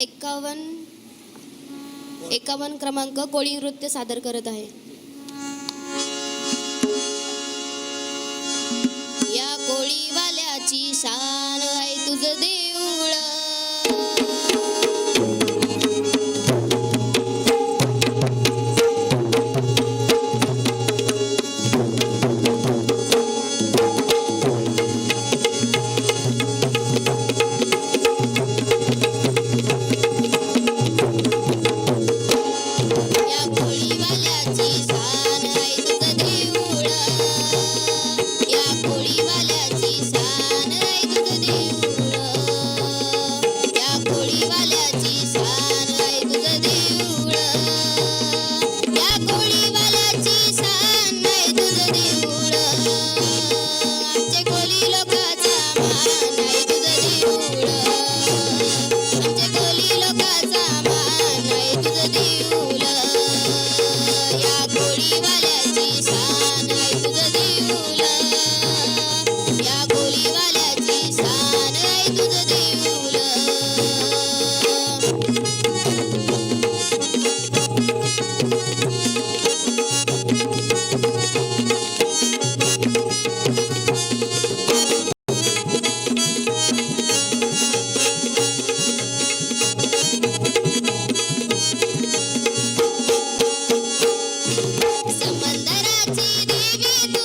एकावन्न एकावन्न क्रमांक कोळी नृत्य सादर करत आहे. या कोळीवाल्याची शान आहे तुझं देऊळ. मंदराची देवी तू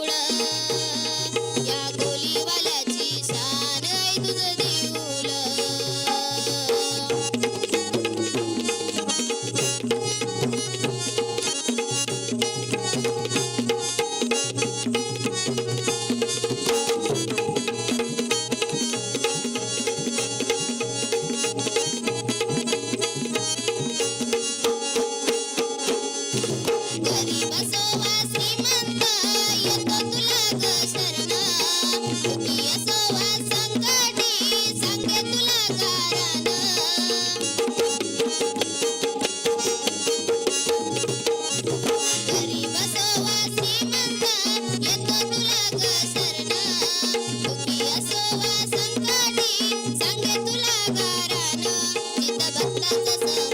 どう?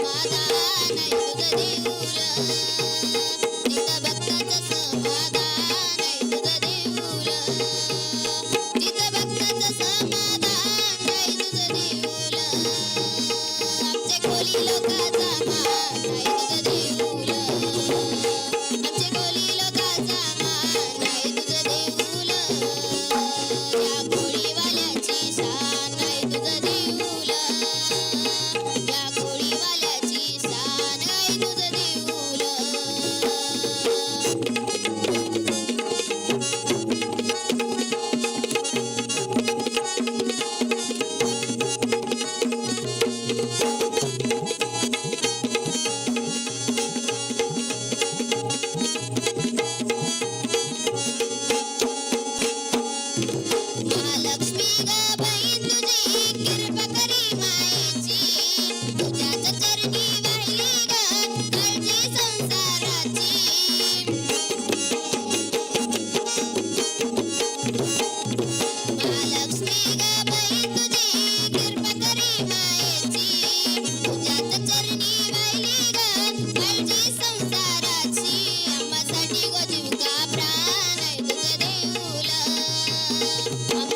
Okay.